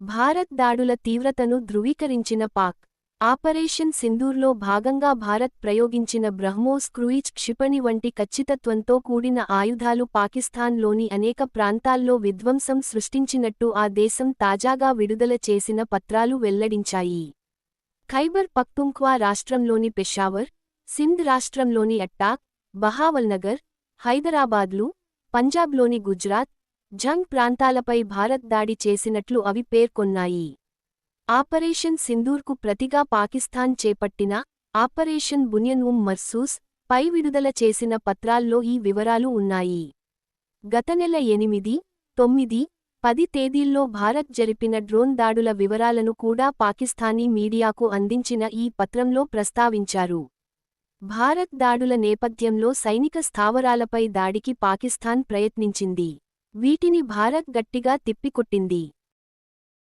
భారత్ దాడుల తీవ్రతను ధృవీకరించిన పాక్. ఆపరేషన్ సింధూర్లో భాగంగా భారత్ ప్రయోగించిన బ్రహ్మోస్ క్రూయిజ్ క్షిపణి వంటి ఖచ్చితత్వంతో కూడిన ఆయుధాలు పాకిస్తాన్లోని అనేక ప్రాంతాల్లో విధ్వంసం సృష్టించినట్టు ఆ దేశం తాజాగా విడుదల చేసిన పత్రాలు వెల్లడించాయి. ఖైబర్ పక్తుంఖ్వా రాష్ట్రంలోని పెషావర్ సింధ్ రాష్ట్రంలోని అట్టాక్ బహావల్నగర్ హైదరాబాద్లు పంజాబ్లోని గుజరాత్ జంగ్ ప్రాంతాలపై భారత్ దాడి చేసినట్లు అవి పేర్కొన్నాయి. ఆపరేషన్ సింధూర్కు ప్రతిగా పాకిస్తాన్ చేపట్టిన ఆపరేషన్ బునియన్ ఉమ్ మర్సూస్ పై విడుదల చేసిన పత్రాల్లో ఈ వివరాలు ఉన్నాయి. గత నెల ఎనిమిది తొమ్మిది పది తేదీల్లో భారత్ జరిపిన డ్రోన్ దాడుల వివరాలను కూడా పాకిస్తానీ మీడియాకు అందించిన ఈ పత్రంలో ప్రస్తావించారు. భారత్ దాడుల నేపథ్యంలో సైనిక స్థావరాలపై దాడికి పాకిస్తాన్ ప్రయత్నించింది. వీటిని భారత్ గట్టిగా తిప్పికొట్టింది.